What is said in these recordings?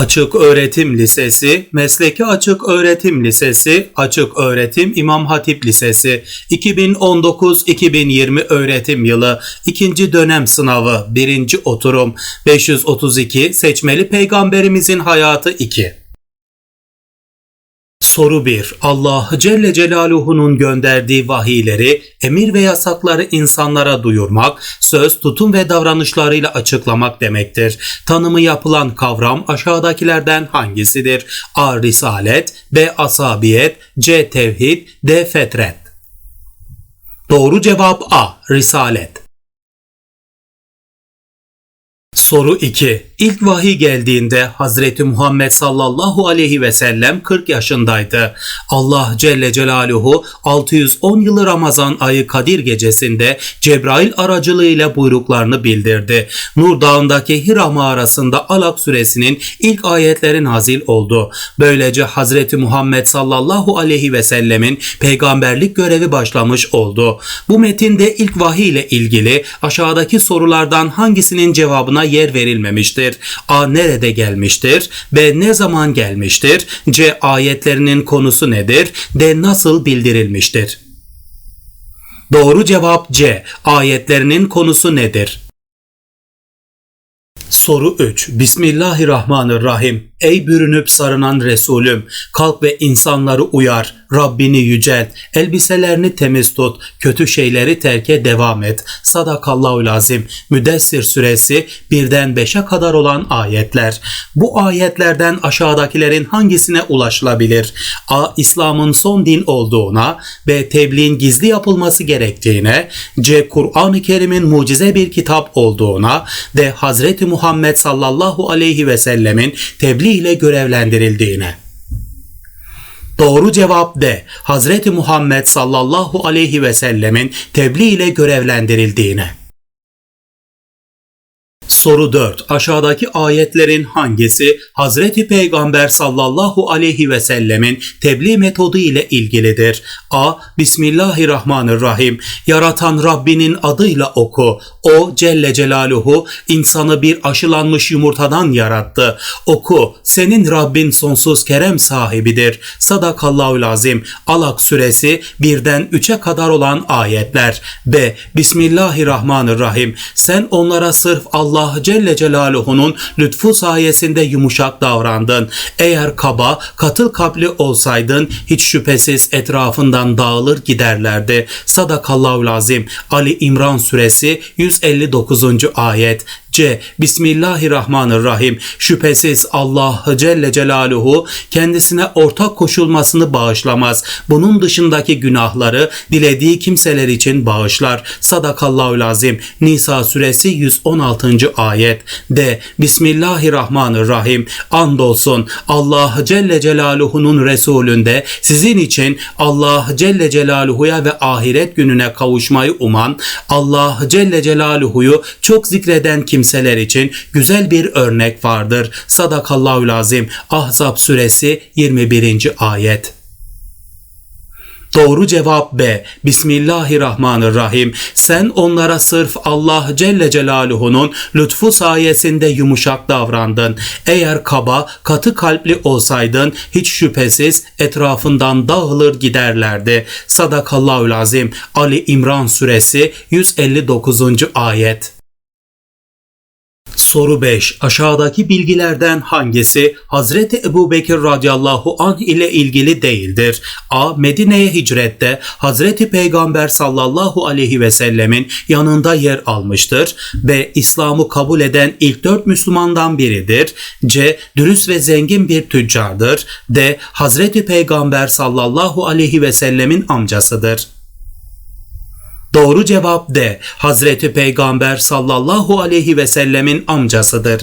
Açık Öğretim Lisesi, Mesleki Açık Öğretim Lisesi, Açık Öğretim İmam Hatip Lisesi, 2019-2020 öğretim yılı, 2. dönem sınavı, 1. oturum, 532 Seçmeli Peygamberimizin Hayatı 2. Soru 1. Allah Celle Celaluhu'nun gönderdiği vahiyleri, emir ve yasakları insanlara duyurmak, söz, tutum ve davranışlarıyla açıklamak demektir. Tanımı yapılan kavram aşağıdakilerden hangisidir? A. Risalet B. Asabiyet C. Tevhid D. Fetret Doğru cevap A. Risalet Soru 2. İlk vahiy geldiğinde Hazreti Muhammed sallallahu aleyhi ve sellem 40 yaşındaydı. Allah Celle Celaluhu 610 yılı Ramazan ayı Kadir gecesinde Cebrail aracılığıyla buyruklarını bildirdi. Nur Dağı'ndaki Hira mağarasında Alak suresinin ilk ayetleri nazil oldu. Böylece Hazreti Muhammed sallallahu aleyhi ve sellemin peygamberlik görevi başlamış oldu. Bu metinde ilk vahiy ile ilgili aşağıdaki sorulardan hangisinin cevabına yer verilmemiştir? A. Nerede gelmiştir? B. Ne zaman gelmiştir? C. Ayetlerinin konusu nedir? D. Nasıl bildirilmiştir? Doğru cevap C. Ayetlerinin konusu nedir? Soru 3. Bismillahirrahmanirrahim. Ey bürünüp sarınan Resulüm, kalk ve insanları uyar, Rabbini yücelt, elbiselerini temiz tut, kötü şeyleri terke devam et. Sadakallahu lazim. Müdessir suresi birden beşe kadar olan ayetler. Bu ayetlerden aşağıdakilerin hangisine ulaşılabilir? A. İslam'ın son din olduğuna, B. Tebliğin gizli yapılması gerektiğine, C. Kur'an-ı Kerim'in mucize bir kitap olduğuna, D. Hazreti Muhammed sallallahu aleyhi ve sellemin tebliğ ile görevlendirildiğine. Doğru cevap D. Hazreti Muhammed sallallahu aleyhi ve sellemin tebliğ ile görevlendirildiğine. Soru 4. Aşağıdaki ayetlerin hangisi Hazreti Peygamber sallallahu aleyhi ve sellemin tebliğ metodu ile ilgilidir? A. Bismillahirrahmanirrahim. Yaratan Rabbinin adıyla oku. O Celle Celaluhu insanı bir aşılanmış yumurtadan yarattı. Oku. Senin Rabbin sonsuz kerem sahibidir. Sadakallahu lazim. Alak suresi birden üçe kadar olan ayetler. B. Bismillahirrahmanirrahim. Sen onlara sırf Allah Allah Celle Celaluhu'nun lütfu sayesinde yumuşak davrandın. Eğer kaba, katıl kalpli olsaydın hiç şüphesiz etrafından dağılır giderlerdi. Sadakallahu lazim. Ali İmran suresi 159. ayet. C. Bismillahirrahmanirrahim. Şüphesiz Allah Celle Celaluhu kendisine ortak koşulmasını bağışlamaz. Bunun dışındaki günahları dilediği kimseler için bağışlar. Sadakallahu lazim. Nisa suresi 116. ayet. D. Bismillahirrahmanirrahim. Andolsun Allah Celle Celaluhu'nun Resulünde sizin için Allah Celle Celaluhu'ya ve ahiret gününe kavuşmayı uman, Allah Celle Celaluhu'yu çok zikreden kim kimseler için güzel bir örnek vardır. Sadakallahu lazim. Ahzab suresi 21. ayet. Doğru cevap B. Bismillahirrahmanirrahim. Sen onlara sırf Allah Celle Celaluhu'nun lütfu sayesinde yumuşak davrandın. Eğer kaba, katı kalpli olsaydın hiç şüphesiz etrafından dağılır giderlerdi. Sadakallahu lazim. Ali İmran suresi 159. ayet. Soru 5. Aşağıdaki bilgilerden hangisi Hazreti Ebu Bekir radıyallahu anh ile ilgili değildir? A. Medine'ye hicrette Hazreti Peygamber sallallahu aleyhi ve sellemin yanında yer almıştır. B. İslam'ı kabul eden ilk dört Müslümandan biridir. C. Dürüst ve zengin bir tüccardır. D. Hazreti Peygamber sallallahu aleyhi ve sellemin amcasıdır. Doğru cevap D. Hazreti Peygamber sallallahu aleyhi ve sellemin amcasıdır.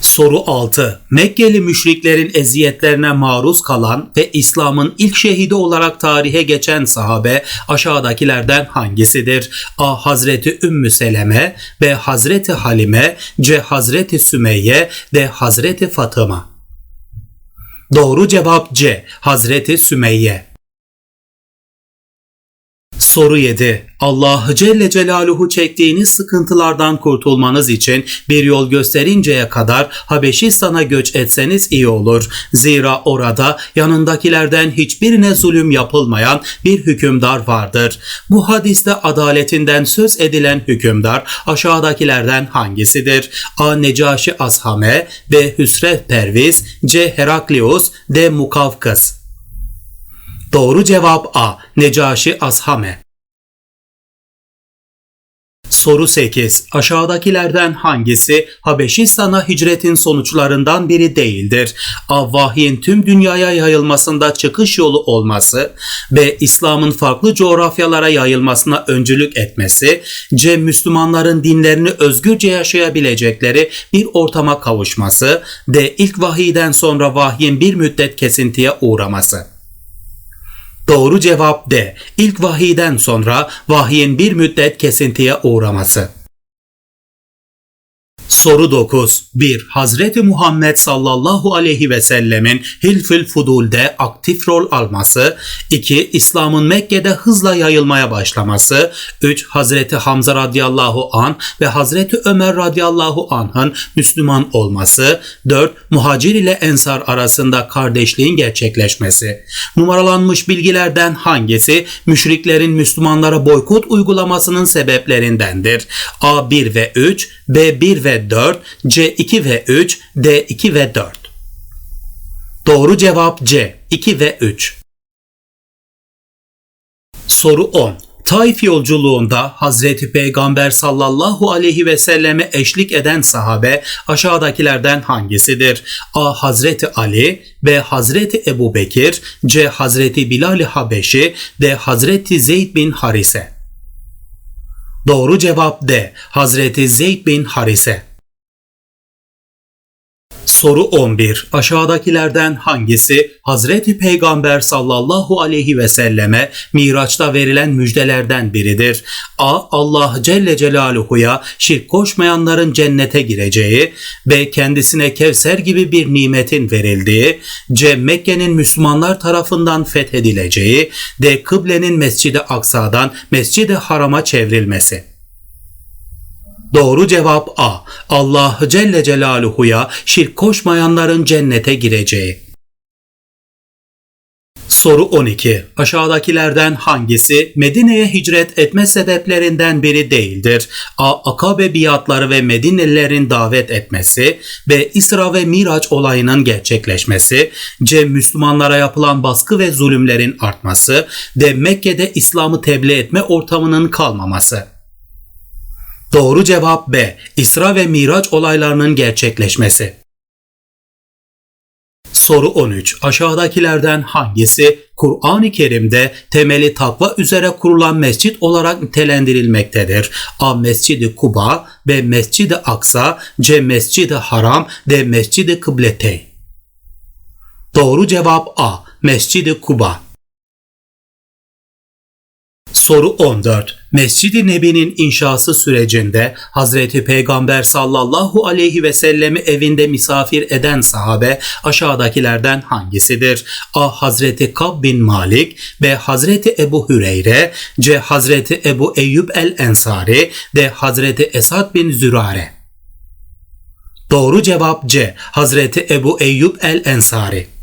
Soru 6. Mekkeli müşriklerin eziyetlerine maruz kalan ve İslam'ın ilk şehidi olarak tarihe geçen sahabe aşağıdakilerden hangisidir? A. Hazreti Ümmü Seleme B. Hazreti Halime C. Hazreti Sümeyye D. Hazreti Fatıma Doğru cevap C. Hazreti Sümeyye Soru 7. Allah Celle Celaluhu çektiğiniz sıkıntılardan kurtulmanız için bir yol gösterinceye kadar Habeşistan'a göç etseniz iyi olur. Zira orada yanındakilerden hiçbirine zulüm yapılmayan bir hükümdar vardır. Bu hadiste adaletinden söz edilen hükümdar aşağıdakilerden hangisidir? A. Necaşi Ashame B. Hüsrev Perviz C. Heraklius D. Mukavkıs Doğru cevap A. Necaşi Ashame. Soru 8. Aşağıdakilerden hangisi Habeşistan'a hicretin sonuçlarından biri değildir? A. Vahyin tüm dünyaya yayılmasında çıkış yolu olması. B. İslam'ın farklı coğrafyalara yayılmasına öncülük etmesi. C. Müslümanların dinlerini özgürce yaşayabilecekleri bir ortama kavuşması. D. İlk vahiyden sonra vahyin bir müddet kesintiye uğraması. Doğru cevap D. İlk vahiyden sonra vahyin bir müddet kesintiye uğraması. Soru 9. 1. Hazreti Muhammed sallallahu aleyhi ve sellemin Hilfül Fudul'de aktif rol alması. 2. İslam'ın Mekke'de hızla yayılmaya başlaması. 3. Hazreti Hamza radıyallahu an ve Hazreti Ömer radıyallahu anh'ın Müslüman olması. 4. Muhacir ile Ensar arasında kardeşliğin gerçekleşmesi. Numaralanmış bilgilerden hangisi müşriklerin Müslümanlara boykot uygulamasının sebeplerindendir? A 1 ve 3, B 1 ve 4, C 2 ve 3, D 2 ve 4. Doğru cevap C 2 ve 3. Soru 10. Taif yolculuğunda Hazreti Peygamber sallallahu aleyhi ve selleme eşlik eden sahabe aşağıdakilerden hangisidir? A. Hazreti Ali B. Hazreti Ebu Bekir C. Hazreti Bilal-i Habeşi D. Hazreti Zeyd bin Harise Doğru cevap D. Hazreti Zeyd bin Harise Soru 11. Aşağıdakilerden hangisi Hazreti Peygamber sallallahu aleyhi ve selleme Miraç'ta verilen müjdelerden biridir? A. Allah Celle Celaluhu'ya şirk koşmayanların cennete gireceği. B. Kendisine Kevser gibi bir nimetin verildiği. C. Mekke'nin Müslümanlar tarafından fethedileceği. D. Kıblenin Mescid-i Aksa'dan Mescid-i Haram'a çevrilmesi. Doğru cevap A. Allah Celle Celaluhu'ya şirk koşmayanların cennete gireceği. Soru 12. Aşağıdakilerden hangisi Medine'ye hicret etme sebeplerinden biri değildir? A. Akabe biatları ve Medinelilerin davet etmesi. B. İsra ve Miraç olayının gerçekleşmesi. C. Müslümanlara yapılan baskı ve zulümlerin artması. D. Mekke'de İslam'ı tebliğ etme ortamının kalmaması. Doğru cevap B. İsra ve Miraç olaylarının gerçekleşmesi. Soru 13. Aşağıdakilerden hangisi Kur'an-ı Kerim'de temeli takva üzere kurulan mescit olarak nitelendirilmektedir? A. Mescid-i Kuba B. Mescid-i Aksa C. Mescid-i Haram D. Mescid-i Kıbletey Doğru cevap A. Mescid-i Kuba Soru 14. Mescid-i Nebi'nin inşası sürecinde Hazreti Peygamber sallallahu aleyhi ve sellemi evinde misafir eden sahabe aşağıdakilerden hangisidir? A. Hazreti Kab bin Malik B. Hazreti Ebu Hüreyre C. Hazreti Ebu Eyyub el-Ensari D. Hazreti Esad bin Zürare Doğru cevap C. Hazreti Ebu Eyyub el-Ensari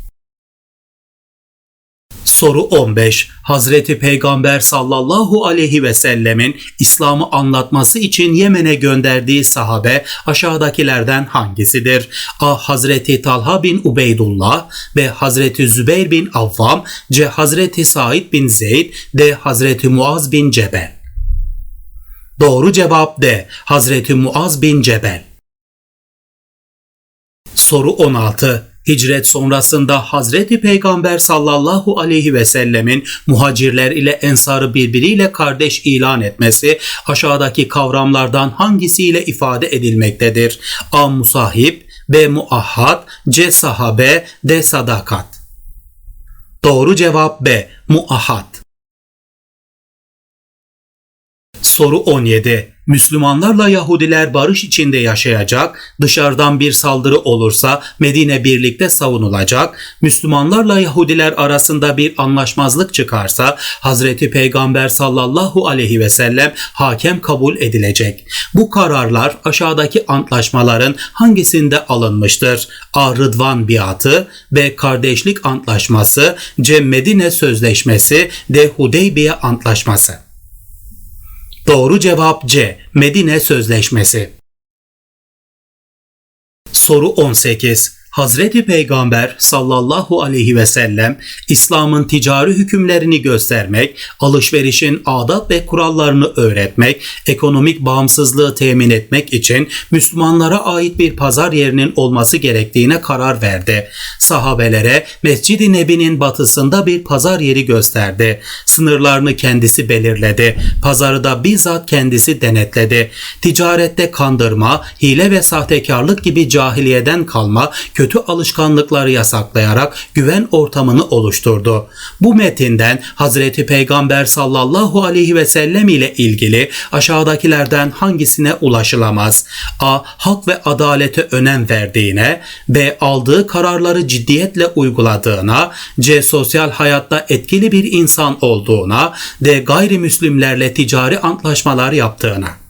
Soru 15. Hazreti Peygamber sallallahu aleyhi ve sellemin İslam'ı anlatması için Yemen'e gönderdiği sahabe aşağıdakilerden hangisidir? A. Hazreti Talha bin Ubeydullah B. Hazreti Zübeyir bin Avvam C. Hazreti Said bin Zeyd D. Hazreti Muaz bin Cebel Doğru cevap D. Hazreti Muaz bin Cebel Soru 16. Hicret sonrasında Hazreti Peygamber sallallahu aleyhi ve sellemin muhacirler ile ensarı birbiriyle kardeş ilan etmesi aşağıdaki kavramlardan hangisiyle ifade edilmektedir? A. Musahip B. Muahhat C. Sahabe D. Sadakat Doğru cevap B. Muahhat Soru 17. Müslümanlarla Yahudiler barış içinde yaşayacak, dışarıdan bir saldırı olursa Medine birlikte savunulacak, Müslümanlarla Yahudiler arasında bir anlaşmazlık çıkarsa Hazreti Peygamber sallallahu aleyhi ve sellem hakem kabul edilecek. Bu kararlar aşağıdaki antlaşmaların hangisinde alınmıştır? A. Rıdvan biatı, B. Kardeşlik antlaşması, C. Medine sözleşmesi, D. Hudeybiye antlaşması. Doğru cevap C. Medine Sözleşmesi. Soru 18. Hazreti Peygamber sallallahu aleyhi ve sellem İslam'ın ticari hükümlerini göstermek, alışverişin adat ve kurallarını öğretmek, ekonomik bağımsızlığı temin etmek için Müslümanlara ait bir pazar yerinin olması gerektiğine karar verdi. Sahabelere Mescid-i Nebi'nin batısında bir pazar yeri gösterdi. Sınırlarını kendisi belirledi. Pazarı da bizzat kendisi denetledi. Ticarette kandırma, hile ve sahtekarlık gibi cahiliyeden kalma kötü alışkanlıkları yasaklayarak güven ortamını oluşturdu. Bu metinden Hazreti Peygamber sallallahu aleyhi ve sellem ile ilgili aşağıdakilerden hangisine ulaşılamaz? A. Hak ve adalete önem verdiğine, B. Aldığı kararları ciddiyetle uyguladığına, C. Sosyal hayatta etkili bir insan olduğuna, D. Gayrimüslimlerle ticari antlaşmalar yaptığına.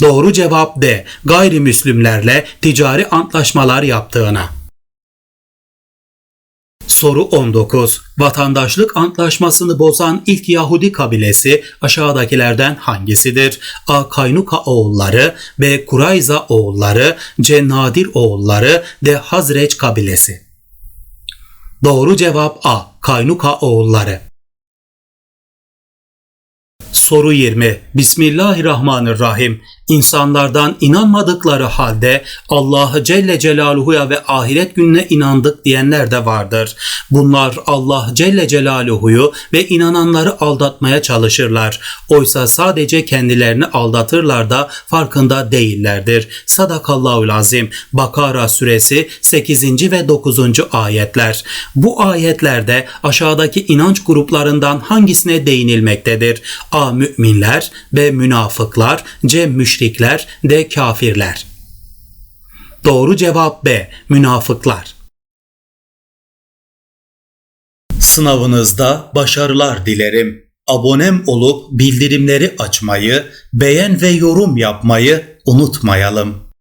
Doğru cevap D. Gayrimüslimlerle ticari antlaşmalar yaptığına. Soru 19. Vatandaşlık antlaşmasını bozan ilk Yahudi kabilesi aşağıdakilerden hangisidir? A. Kaynuka oğulları, B. Kurayza oğulları, C. Nadir oğulları, D. Hazreç kabilesi. Doğru cevap A. Kaynuka oğulları. Soru 20. Bismillahirrahmanirrahim. İnsanlardan inanmadıkları halde Allah'ı Celle Celaluhu'ya ve ahiret gününe inandık diyenler de vardır. Bunlar Allah Celle Celaluhu'yu ve inananları aldatmaya çalışırlar. Oysa sadece kendilerini aldatırlar da farkında değillerdir. Sadakallahul azim. Bakara suresi 8. ve 9. ayetler. Bu ayetlerde aşağıdaki inanç gruplarından hangisine değinilmektedir? A. Müminler B. Münafıklar C. Müşrikler D. Kafirler Doğru cevap B. Münafıklar Sınavınızda başarılar dilerim. Abonem olup bildirimleri açmayı, beğen ve yorum yapmayı unutmayalım.